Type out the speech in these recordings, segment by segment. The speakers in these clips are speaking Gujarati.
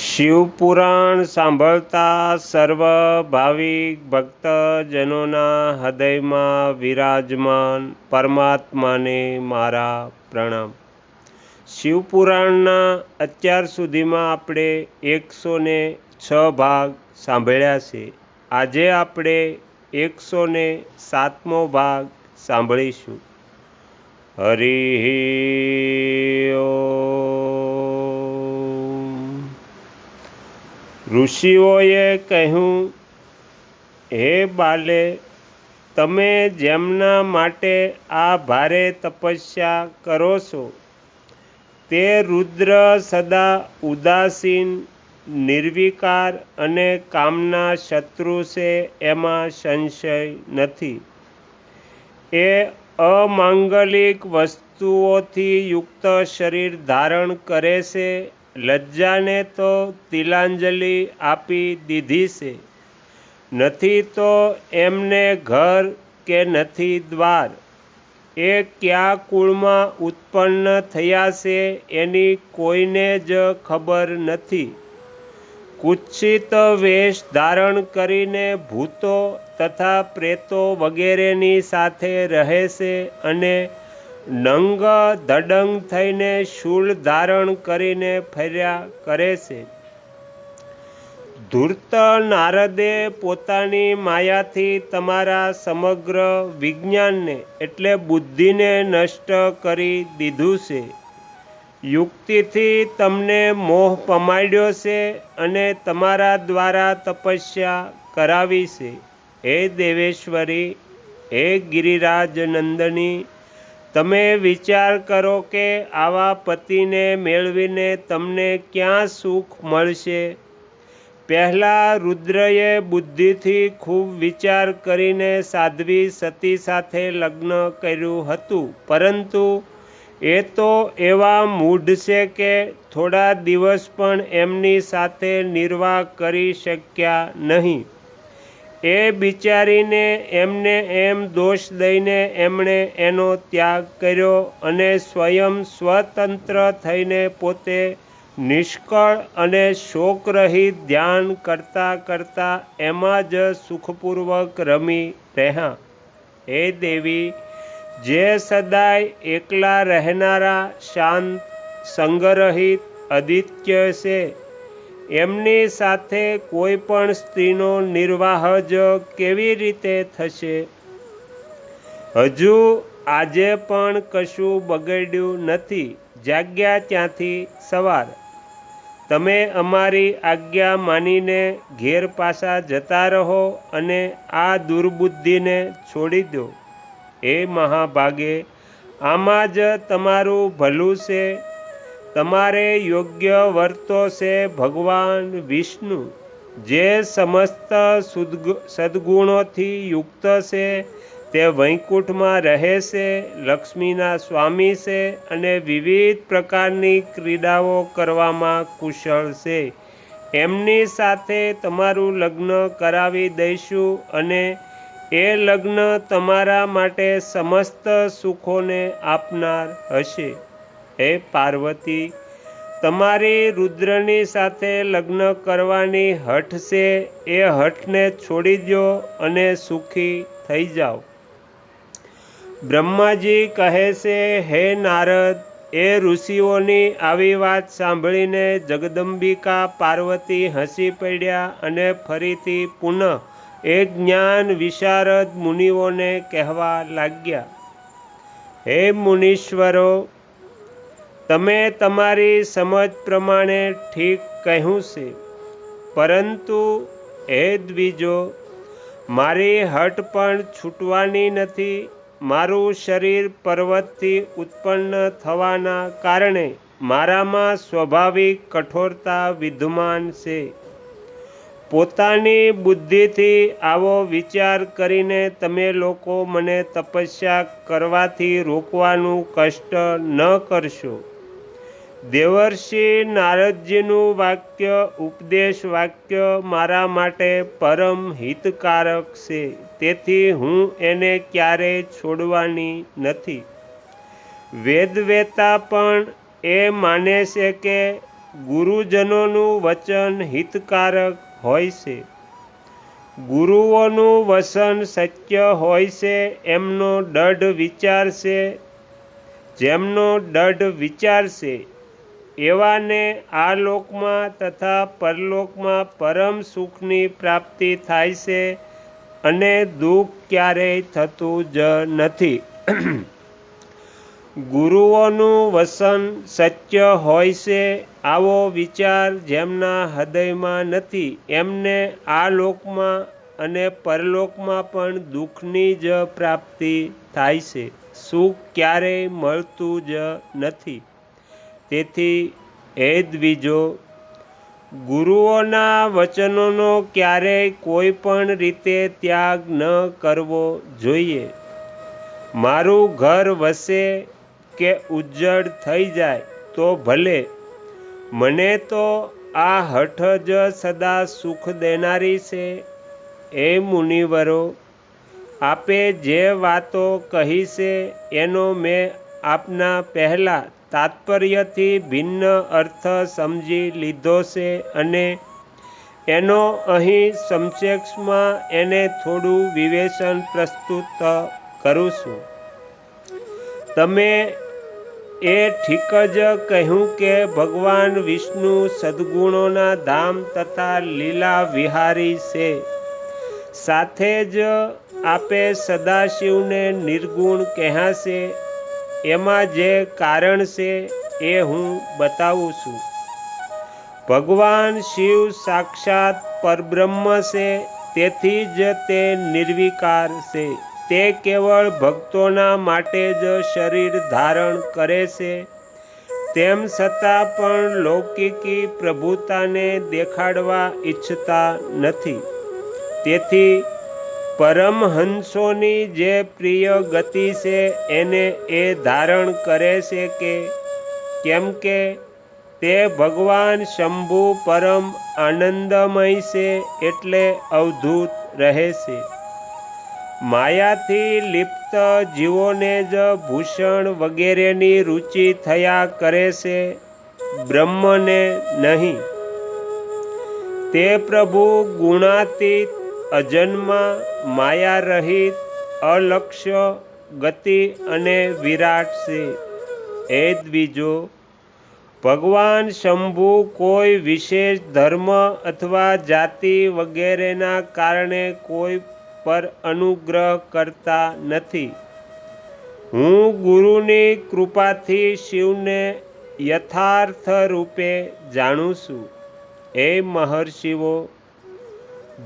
શિવપુરાણ સાંભળતા સર્વ ભાવિક ભક્તજનોના હૃદયમાં વિરાજમાન પરમાત્માને મારા પ્રણામ. શિવપુરાણના અત્યાર સુધીમાં આપણે એકસો ને છ ભાગ સાંભળ્યા છે. આજે આપણે એકસો ને સાતમો ભાગ સાંભળીશું. હરિ ઋષિઓએ કહ્યું, હે બાલે, તમે જેમના માટે આ ભારે તપસ્યા કરો છો, તે રુદ્ર સદા ઉદાસીન, નિર્વિકાર અને કામના શત્રુ છે એમાં સંશય નથી. એ અમાંગલિક વસ્તુઓથી યુક્ત શરીર ધારણ કરે છે લજ્જાને તો તિલાંજલિ આપી દીધી છે. નથી તો એમને ઘર કે નથી દ્વાર. એ કયા કુળમાં ઉત્પન્ન થયા છે એની કોઈને જ ખબર નથી. કુચ્છિત વેશ ધારણ કરીને ભૂતો તથા પ્રેતો વગેરેની સાથે રહે છે અને નંગ ધડંગ થઈને શૂળ ધારણ કરીને ફર્યા કરે છે. ધૂર્ત નારદે પોતાની માયાથી તમારા સમગ્ર વિજ્ઞાનને એટલે બુદ્ધિને નષ્ટ કરી દીધું છે. યુક્તિથી તમને મોહ પમાડ્યો છે અને તમારા દ્વારા તપસ્યા કરાવી છે. હે દેવેશ્વરી, હે ગિરિરાજ નંદની તમે વિચાર કરો કે આવા પતિને મેળવીને તમને ક્યાં સુખ મળશે? પહેલાં રુદ્રએ બુદ્ધિથી ખૂબ વિચાર કરીને સાધ્વી સતી સાથે લગ્ન કર્યું હતું. પરંતુ એ તો એવા મૂઢ છે કે થોડા દિવસ પણ એમની સાથે નિર્વાહ કરી શક્યા નહીં. એ બિચારીને એમને એમ દોષ દઈને એમણે એનો ત્યાગ કર્યો અને સ્વયં સ્વતંત્ર થઈને પોતે નિષ્કળ અને શોકરહિત ધ્યાન કરતાં કરતાં એમાં જ સુખપૂર્વક રમી રહ્યા. હે દેવી, જે સદાય એકલા રહેનારા શાંત, સંગરહિત, અદિત્ય છે એમની સાથે કોઈ પણ સ્ત્રીનો નિર્વાહ જ કેવી રીતે થશે? હજુ આજે પણ કશું બગડ્યું નથી. જાગ્યા ત્યાંથી સવાર. તમે અમારી આજ્ઞા માનીને ઘેર પાછા જતા રહો અને આ દુર્બુદ્ધિને છોડી દો. એ મહાભાગે, આમાં જ તમારું ભલું છે. તમારે યોગ્ય વર્તો છે ભગવાન વિષ્ણુ, જે સમસ્ત સદગુણોથી યુક્ત છે, તે વૈકુંઠમાં રહે છે, લક્ષ્મીના સ્વામી છે અને વિવિધ પ્રકારની ક્રીડાઓ કરવામાં કુશળ છે. એમની સાથે તમારું લગ્ન કરાવી દઈશું અને એ લગ્ન તમારા માટે સમસ્ત સુખોને આપનાર હશે. હે પાર્વતી, તમારી રુદ્રની સાથે લગ્ન કરવાની હઠ છે, એ હઠને છોડી દો અને સુખી થઈ જાઓ. બ્રહ્માજી કહે છે, હે નારદ, એ ઋષિઓની આવી વાત સાંભળીને જગદંબિકા પાર્વતી હસી પડ્યા અને ફરીથી પુનઃ એ જ્ઞાન વિશારદ મુનિઓને કહેવા લાગ્યા. હે મુનીશ્વરો તમે તમારી સમજ પ્રમાણે ઠીક કહ્યું છે. પરંતુ હે દ્વિજો, મારી હટ પણ છૂટવાની નથી. મારું શરીર પર્વતથી ઉત્પન્ન થવાના કારણે મારામાં સ્વાભાવિક કઠોરતા વિદ્યમાન છે. પોતાની બુદ્ધિથી આવો વિચાર કરીને તમે લોકો મને તપસ્યા કરવાથી રોકવાનું કષ્ટ ન કરશો. દેવર્ષિ નારદજીનું વાક્ય, ઉપદેશ વાક્ય મારા માટે પરમ હિતકારક છે. તેથી હું એને ક્યારેય છોડવાની નથી. વેદવેતા પણ એ માને છે કે ગુરુજનોનું વચન હિતકારક હોય છે. ગુરુઓનું વસન સત્ય હોય છે એમનો દઢ વિચાર છે. જેમનો દઢ વિચાર છે એવાને આ લોકમાં તથા પરલોકમાં પરમ સુખની પ્રાપ્તિ થાય છે અને દુઃખ ક્યારેય થતું જ નથી. ગુરુઓનું વસન સત્ય હોય છે આવો વિચાર જેમના હૃદયમાં નથી, એમને આ લોકમાં અને પરલોકમાં પણ દુઃખની જ પ્રાપ્તિ થાય છે. સુખ ક્યારેય મળતું જ નથી. તેથી એ દ્વિજો, ગુરુઓના વચનોનો ક્યારેય કોઈ પણ રીતે ત્યાગ ન કરવો જોઈએ. મારું ઘર વસે કે ઉજ્જડ થઈ જાય તો ભલે. મને તો આ હઠ જ સદા સુખ દેનારી છે. એ મુનિવરો, આપે જે વાતો કહી છે એનો મેં આપના પહેલાં તાત્પર્યથી ભિન્ન અર્થ સમજી લીધો છે અને એનો અહીં સમક્ષમાં એને થોડું વિવેચન પ્રસ્તુત કરું છું. તમે એ ઠીક જ કહ્યું કે ભગવાન વિષ્ણુ સદગુણોના ધામ તથા લીલા વિહારી છે. સાથે જ આપે સદાશિવને નિર્ગુણ કહ્યા છે. એમાં જે કારણ છે એ હું બતાવું છું. ભગવાન શિવ સાક્ષાત પરબ્રહ્મ છે, તેથી જ તે નિર્વિકાર છે. તે કેવળ ભક્તોના માટે જ શરીર ધારણ કરે છે. તેમ છતાં પણ લૌકિકી પ્રભુતાને દેખાડવા ઈચ્છતા નથી. તેથી પરમહંસોની જે પ્રિય ગતિ છે, એને એ ધારણ કરે છે કે કેમ કે તે ભગવાન શંભુ પરમ આનંદમય છે એટલે અવધૂત રહે છે. માયાથી લિપ્ત જીવોને જ ભૂષણ વગેરેની રુચિ થયા કરે છે, બ્રહ્મને નહીં. તે પ્રભુ ગુણાતીત અજન્મા માયા રહિત અલક્ષ્ય, ગતિ અને વિરાટ છે એ દ્વિજો ભગવાન શંભુ કોઈ વિશેષ ધર્મ અથવા જાતિ વગેરેના કારણે કોઈ પર અનુગ્રહ કરતા નથી. હું ગુરુની કૃપાથી શિવને યથાર્થ રૂપે જાણું છું. એ મહર્ષિઓ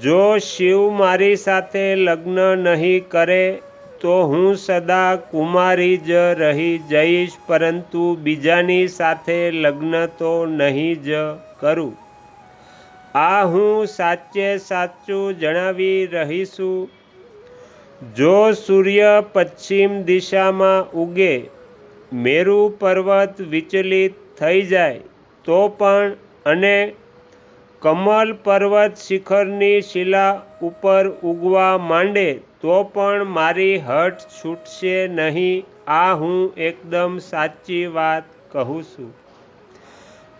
જો શિવ મારી સાથે લગ્ન નહીં કરે, તો હું સદા કુમારી જ રહી જઈશ, પરંતુ બીજાની સાથે લગ્ન તો નહીં જ કરું. આ હું સાચે સાચું જણાવી રહીશું. જો સૂર્ય પશ્ચિમ દિશામાં ઉગે, મેરુ પર્વત વિચલિત થઈ જાય, તો પણ અને કમલ પર્વત શિખરની શિલા ઉપર ઉગવા માંડે તો પણ મારી હઠ છૂટશે નહીં. આ હું એકદમ સાચી વાત કહું છું.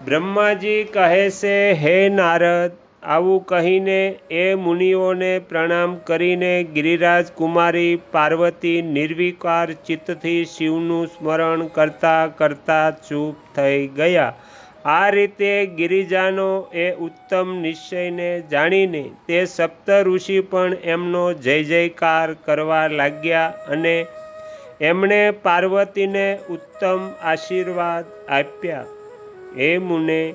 બ્રહ્માજી કહે છે, હે નારદ, આવું કહીને એ મુનિઓને પ્રણામ કરીને ગિરિરાજ કુમારી પાર્વતી નિર્વિકાર ચિત્તથી શિવનું સ્મરણ કરતા કરતા ચૂપ થઈ ગયા. આ રીતે ગિરિજાનો એ ઉત્તમ નિશ્ચયને જાણીને તે સપ્ત ઋષિ પણ એમનો જય જયકાર કરવા લાગ્યા અને એમણે પાર્વતીને ઉત્તમ આશીર્વાદ આપ્યા. એ મુને,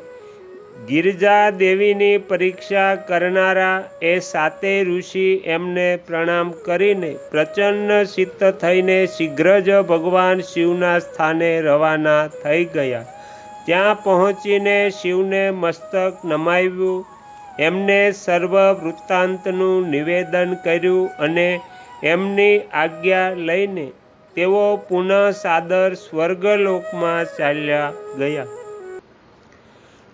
ગિરજા દેવીની પરીક્ષા કરનારા એ સાતે ઋષિ એમને પ્રણામ કરીને પ્રચન્ન સિદ્ધ થઈને શીઘ્ર જ ભગવાન શિવના સ્થાને રવાના થઈ ગયા. ત્યાં પહોંચીને શિવને મસ્તક નમાવ્યું. એમને સર્વ વૃત્તાંતનું નિવેદન કર્યું અને એમની આજ્ઞા લઈને તેઓ પુનઃ સાદર સ્વર્ગલોકમાં ચાલ્યા ગયા.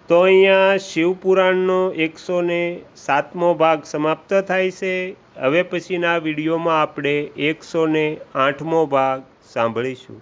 તો અહીંયા શિવપુરાણનો એકસો ને સાતમો ભાગ સમાપ્ત થાય છે. હવે પછીના વિડીયોમાં આપણે એકસો ને આઠમો ભાગ સાંભળીશું.